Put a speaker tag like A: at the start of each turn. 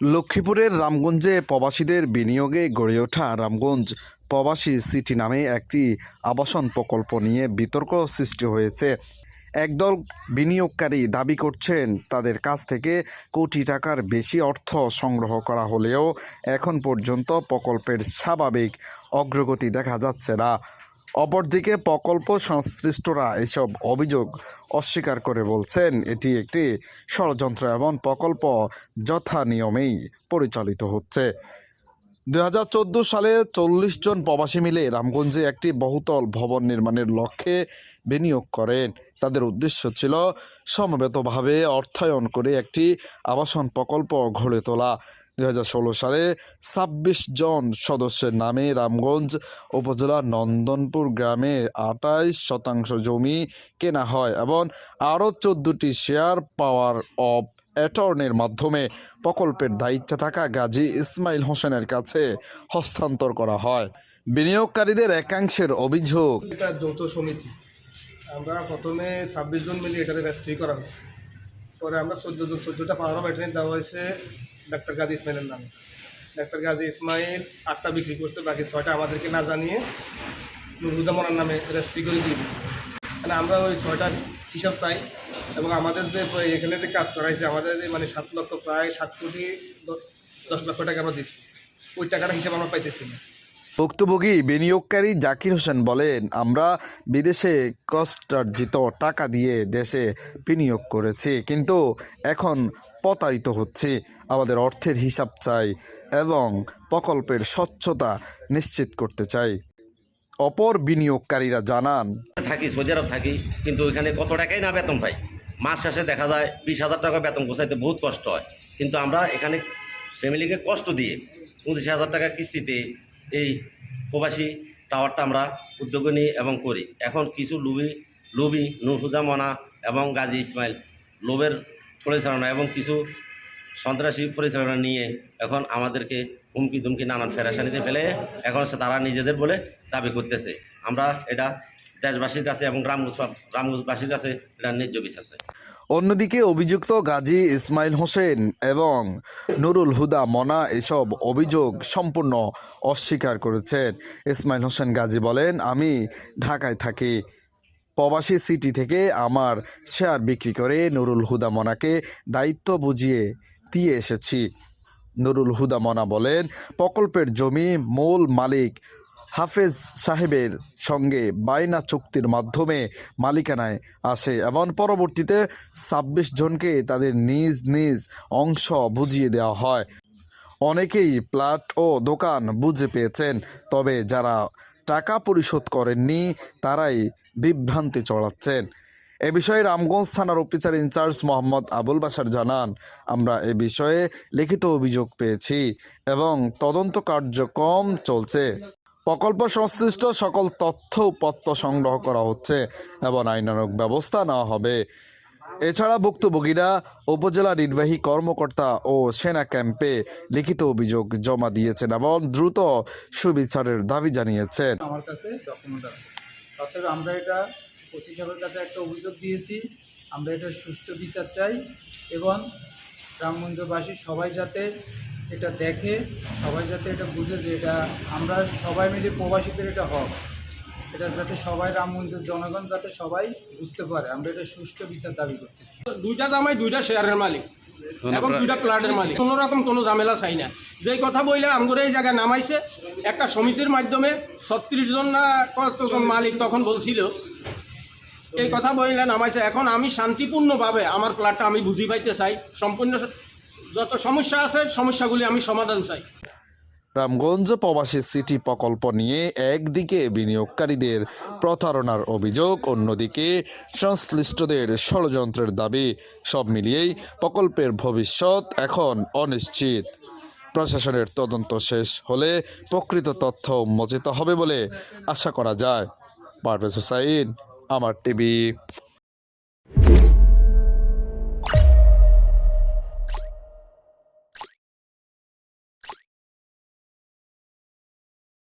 A: লক্ষ্মীপুরের রামগঞ্জে প্রবাসীদের বিনিয়োগে গড়ে ওঠা রামগঞ্জ প্রবাসী সিটি নামে একটি আবাসন প্রকল্প নিয়ে বিতর্ক সৃষ্টি হয়েছে। একদল বিনিয়োগকারী দাবি করছেন, তাদের কাছ থেকে কোটি টাকার বেশি অর্থ সংগ্রহ করা হলেও এখন পর্যন্ত প্রকল্পের স্বাভাবিক অগ্রগতি দেখা যাচ্ছে না। অপরদিকে প্রকল্প সংশ্লিষ্টরা এসব অভিযোগ অস্বীকার করে বলছেন, এটি একটি ষড়যন্ত্র এবং প্রকল্প যথা নিয়মেই পরিচালিত হচ্ছে। দু হাজার চোদ্দ সালে চল্লিশ জন প্রবাসী মিলে রামগঞ্জে একটি বহুতল ভবন নির্মাণের লক্ষ্যে বিনিয়োগ করেন। তাদের উদ্দেশ্য ছিল সমবেতভাবে অর্থায়ন করে একটি আবাসন প্রকল্প গড়ে তোলা। দু সালে ছাব্বিশ জন সদস্যের নামে রামগঞ্জ উপজেলার নন্দনপুর গ্রামে আটাইশ শতাংশ জমি কেনা হয় এবং আরও চোদ্দোটি শেয়ার পাওয়ার অফ অ্যাটর্নির মাধ্যমে প্রকল্পের দায়িত্বে থাকা গাজী ইসমাইল হোসেনের কাছে হস্তান্তর করা হয়। বিনিয়োগকারীদের একাংশের অভিযোগ
B: এটা যৌথ সমিতি। আমরা প্রথমে ছাব্বিশ জন মিলে এটাতে রেজিস্ট্রি করা হয়েছে। পরে আমরা চোদ্দ জন, চোদ্দোটা পাওয়ার ব্যাটারি দেওয়া হয়েছে। ডাক্তার গাজী ইসমাইলের নামে। ডাক্তার গাজী ইসমাইল আটটা বিক্রি করছে, বাকি ছয়টা আমাদেরকে না জানিয়ে নুরুদা নামে রেজিস্ট্রি করে দিয়ে দিচ্ছে মানে আমরা ওই ছয়টার হিসাব চাই এবং আমাদের যে এখানে যে কাজ করা হয়েছে, আমাদের মানে সাত লক্ষ, প্রায় সাত কোটি দশ লক্ষ টাকা আমরা দিচ্ছি ওই টাকাটা হিসাব আমরা পাইতেছি না।
A: ভুক্তভোগী বিনিয়োগকারী জাকির হোসেন বলেন, আমরা বিদেশে কষ্টার্জিত টাকা দিয়ে দেশে বিনিয়োগ করেছি, কিন্তু এখন প্রতারিত হচ্ছে। আমাদের অর্থের হিসাব চাই এবং প্রকল্পের স্বচ্ছতা নিশ্চিত করতে চাই। অপর বিনিয়োগকারীরা জানান,
C: থাকি, সৌদি আরব থাকি, কিন্তু ওইখানে কত টাকাই না বেতন পাই। মাস শেষে দেখা যায় বিশ হাজার টাকা বেতন গোছাইতে বহুত কষ্ট হয়। কিন্তু আমরা এখানে ফ্যামিলিকে কষ্ট দিয়ে পঁচিশ হাজার টাকা কিস্তিতে এই প্রবাসী টাওয়ারটা আমরা উদ্যোগ নিই এবং করি। এখন কিছু লুবি লুবি নুরহুদা মনা এবং গাজী ইসমাইল লোবের পরিচালনা এবং কিছু সন্ত্রাসী পরিচালনা নিয়ে এখন আমাদেরকে হুমকি ধুমকি নানান ফেরাসানিতে ফেলে এখন তারা নিজেদের বলে দাবি করতেছে। আমরা এটা দেশবাসীর কাছে এবং রামগঞ্জ রামগঞ্জবাসীর কাছে এটা ন্যায্য চাই।
A: অন্যদিকে অভিযুক্ত গাজী ইসমাইল হোসেন এবং নুরুল হুদা মনা এসব অভিযোগ সম্পূর্ণ অস্বীকার করেছেন। ইসমাইল হোসেন গাজী বলেন, আমি ঢাকায় থাকি। প্রবাসী সিটি থেকে আমার শেয়ার বিক্রি করে নুরুল হুদা মনাকে দায়িত্ব বুঝিয়ে দিয়ে এসেছি। নুরুল হুদা মনা বলেন, প্রকল্পের জমি মূল মালিক হাফেজ সাহেবের সঙ্গে বায়না চুক্তির মাধ্যমে মালিকানায় আসে এবং পরবর্তীতে ছাব্বিশ জনকে তাদের নিজ নিজ অংশ বুঝিয়ে দেওয়া হয়। অনেকেই প্লাট ও দোকান বুঝে পেয়েছেন, তবে যারা টাকা পরিশোধ করেননি, তারাই বিভ্রান্তি চড়াচ্ছেন। এ বিষয়ে রামগঞ্জ থানার অফিসার ইনচার্জ মোহাম্মদ আবুল বাসার জানান, আমরা এ বিষয়ে লিখিত অভিযোগ পেয়েছি এবং তদন্ত কার্যক্রম চলছে। প্রকল্প সংশ্লিষ্ট সকল তথ্য উপাত্ত সংগ্রহ করা হচ্ছে এবং আইনানুগ ব্যবস্থা নেওয়া হবে। এছাড়া ভুক্তভোগীরা উপজেলা নির্বাহী কর্মকর্তা ও সেনা ক্যাম্পে লিখিত অভিযোগ জমা দিয়েছেন এবং দ্রুত সুবিচারের দাবি জানিয়েছেন।
D: আমার কাছে ডকুমেন্ট আমরা এটা ওসি কাছে একটা অভিযোগ দিয়েছি। আমরা এটা সুষ্ঠু বিচার চাই এবং রামগঞ্জবাসী সবাই যাতে এটা দেখে সবাই যাতে এটা বুঝে যে এটা আমরা সবাই মিলে প্রবাসীদের এটা হক। এটা যাতে সবাই রাম মন্দির জনগণ যাতে সবাই বুঝতে পারে। আমরা এটা সুষ্ঠু বিচার দাবি করতেছি।
B: দুইটা জামাই দুইটা শেয়ারের মালিক এবং দুইটা প্লাটের মালিক। কোনো রকম কোনো ঝামেলা চাই না। যেই কথা বইলে আমগরে এই জায়গায় নামাইছে একটা সমিতির মাধ্যমে ছত্রিশ জন না কতজন মালিক তখন বলছিল। এই কথা বইলে নামাইছে। এখন আমি শান্তিপূর্ণভাবে আমার প্লাটটা আমি বুঝি পাইতে চাই। সম্পূর্ণ যত সমস্যা আছে, সমস্যাগুলি আমি সমাধান চাই।
A: রামগঞ্জ প্রবাসী সিটি প্রকল্প নিয়ে একদিকে বিনিয়োগকারীদের প্রতারণার অভিযোগ, অন্যদিকে সংশ্লিষ্টদের ষড়যন্ত্রের দাবি, সব মিলিয়েই প্রকল্পের ভবিষ্যৎ এখন অনিশ্চিত। প্রশাসনের তদন্ত শেষ হলে প্রকৃত তথ্য উন্মোচিত হবে বলে আশা করা যায়। পারভেজ হোসাইন, আমার টিভি।